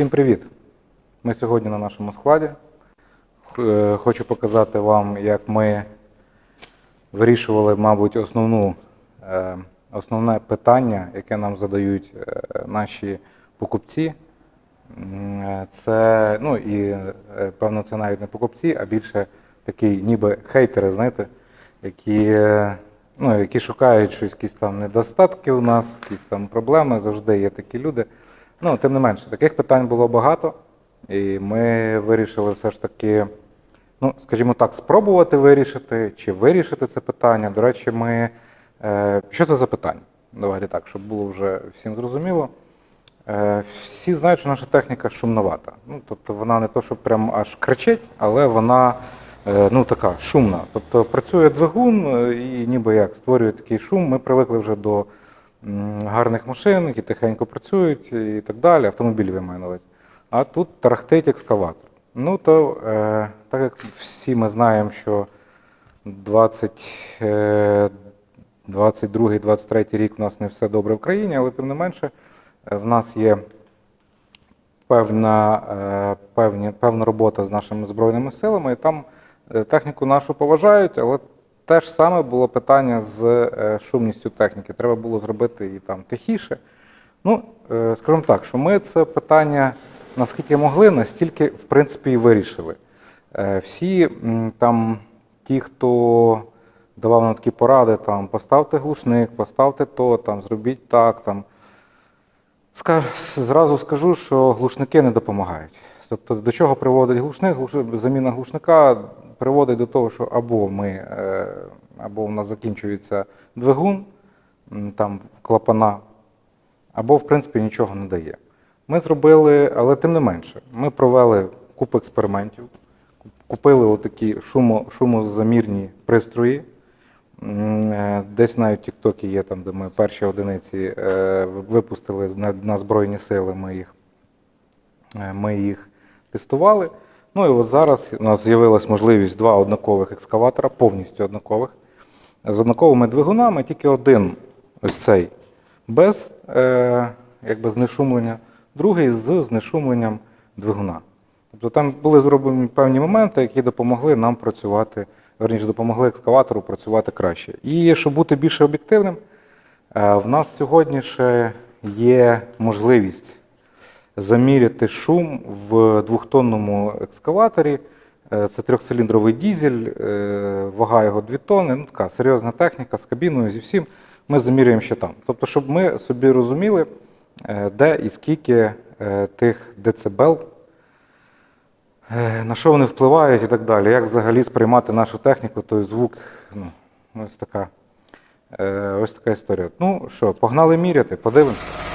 Всім привіт! Ми сьогодні на нашому складі. Е, Хочу показати вам, як ми вирішували, мабуть, основну, е, основне питання, яке нам задають е, наші покупці. Це, ну і певно, це навіть не покупці, а більше такі ніби хейтери, знаєте, які, ну, які шукають щось, якісь там недостатки у нас, якісь там проблеми, завжди є такі люди. Ну, тим не менше, таких питань було багато, і ми вирішили все ж таки, ну, скажімо так, спробувати вирішити чи вирішити це питання. До речі, ми. Е, що це за питання? Давайте так, щоб було вже всім зрозуміло. Е, Всі знають, що наша техніка шумновата. Ну, тобто вона не то, що прям аж кричить, але вона е, ну, така шумна. Тобто працює двигун е, і ніби як створює такий шум. Ми привикли вже до гарних машин, які тихенько працюють і так далі. Автомобілів я маю на увазі. А тут тарахтить екскаватор. Ну то е, так як всі ми знаємо, що 20, е, 22-23 рік у нас не все добре в країні, але тим не менше е, в нас є певна, е, певні, певна робота з нашими збройними силами, і там техніку нашу поважають, але те ж саме було питання з е, шумністю техніки. Треба було зробити її там тихіше. Ну, е, скажімо так, що ми це питання наскільки могли, настільки, в принципі, і вирішили. Е, Всі там ті, хто давав нам такі поради, там поставте глушник, поставте то, там зробіть так, там. Ска- Зразу скажу, що глушники не допомагають. Тобто, до чого приводить глушник? Глуш- Заміна глушника приводить до того, що або ми, е, або в нас закінчується двигун, там клапана, або в принципі нічого не дає. Ми зробили, але тим не менше, ми провели купу експериментів, купили отакі шумо, шумозамірні пристрої. Е, Десь навіть в Тіктокі є там, де ми перші одиниці е, випустили на, Збройні сили, ми їх, ми їх тестували. Ну і от зараз у нас з'явилась можливість два однакових екскаватора, повністю однакових, з однаковими двигунами, тільки один ось цей без е, якби знешумлення, другий з знешумленням двигуна. Тобто там були зроблені певні моменти, які допомогли нам працювати, верніше, допомогли екскаватору працювати краще. І щоб бути більш об'єктивним, е, в нас сьогодні ще є можливість заміряти шум в двохтонному екскаваторі. Е, Це трьохциліндровий дізель, е, вага його 2 тонни, ну така серйозна техніка з кабіною, зі всім. Ми замірюємо ще там. Тобто, щоб ми собі розуміли, е, де і скільки тих децибел, на що вони впливають і так далі. Як взагалі сприймати нашу техніку, той звук. Ну, ось така, ось така історія. Ну що, погнали міряти, подивимося.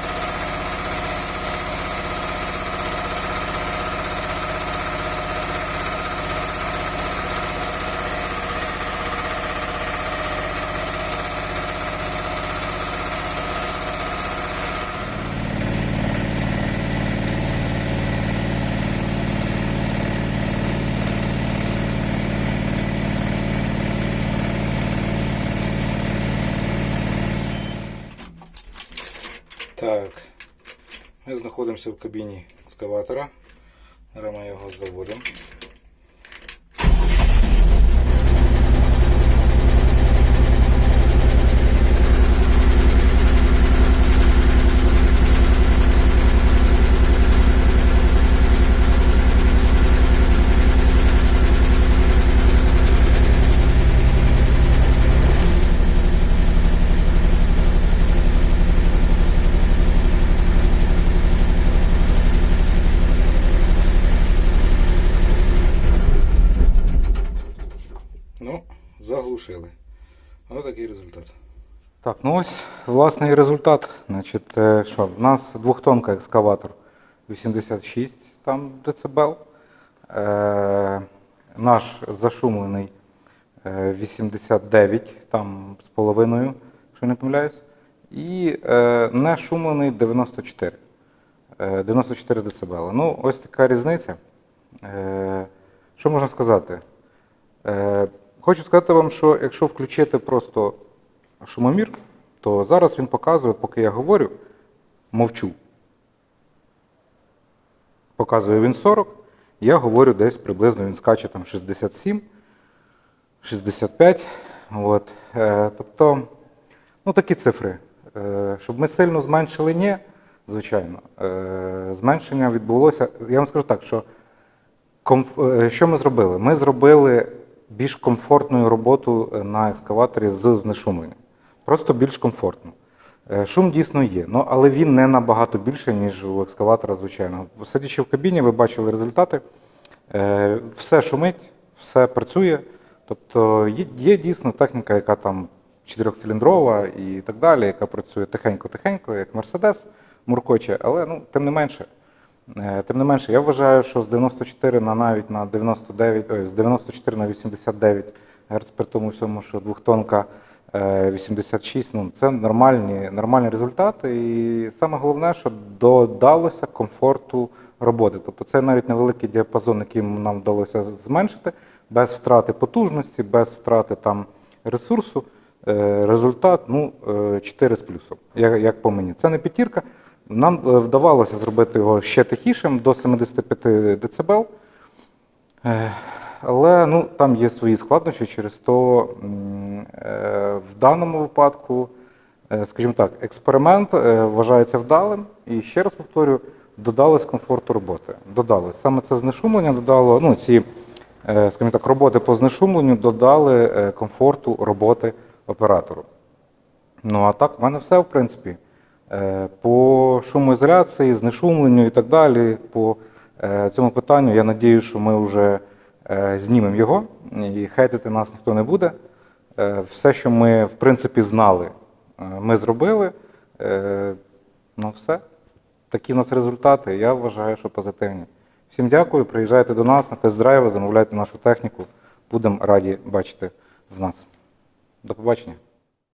Так, ми знаходимося в кабіні екскаватора. Зараз ми його заводимо. Ну, заглушили. Ось такий результат. Так, ну ось власне і результат. Значить, е, що, в нас двохтонка екскаватор 86 там децибел. Е, наш зашумлений е, 89 там з половиною, якщо не помиляюсь. І е, не шумлений 94. Е, 94 децибела. Ну, ось така різниця. Е, що можна сказати? Е, Хочу сказати вам, що якщо включити просто шумомір, то зараз він показує, поки я говорю, мовчу. показує він 40, я говорю десь приблизно він скаче там 67, 65. От. Е, тобто, ну такі цифри. Е, щоб ми сильно зменшили, ні, звичайно. Е, зменшення відбулося. Я вам скажу так, що що ми зробили? Ми зробили більш комфортну роботу е, на екскаваторі з знешумленням. Просто більш комфортно. Е, Шум дійсно є, але він не набагато більше, ніж у екскаватора звичайного. Сидячи в кабіні, ви бачили результати. Е, Все шумить, все працює. Тобто є дійсно техніка, яка там чотирьохциліндрова і так далі, яка працює тихенько-тихенько, як Мерседес, муркоче, але ну, тим не менше. Е, Тим не менше, я вважаю, що з 94 на навіть на 99, ой, з 94 на 89 Гц при тому всьому, що двохтонка е, 86, ну це нормальні, нормальні результати. І саме головне, що додалося комфорту роботи. Тобто це навіть невеликий діапазон, який нам вдалося зменшити, без втрати потужності, без втрати там ресурсу. Е, Результат ну, е, 4 з плюсом, як по мені. Це не п'ятірка. Нам е, вдавалося зробити його ще тихішим до 75 дБ. Е, Але ну, там є свої складнощі, через то е, в даному випадку, скажімо так, експеримент вважається вдалим. І ще раз повторюю, додалось комфорту роботи. Додалось. Саме це знешумлення додало, ну, ці, скажімо так, роботи по знешумленню додали комфорту роботи оператору. Ну а так, в мене все, в принципі. По шумоізоляції, знешумленню і так далі, по е, цьому питанню, я надію, що ми вже е, знімемо його і хейтити нас ніхто не буде. Е, Все, що ми, в принципі, знали, ми зробили. Ну, все. Такі в нас результати. Я вважаю, що позитивні. Всім дякую. Приїжджайте до нас на тест-драйви, замовляйте нашу техніку. Будемо раді бачити в нас. До побачення.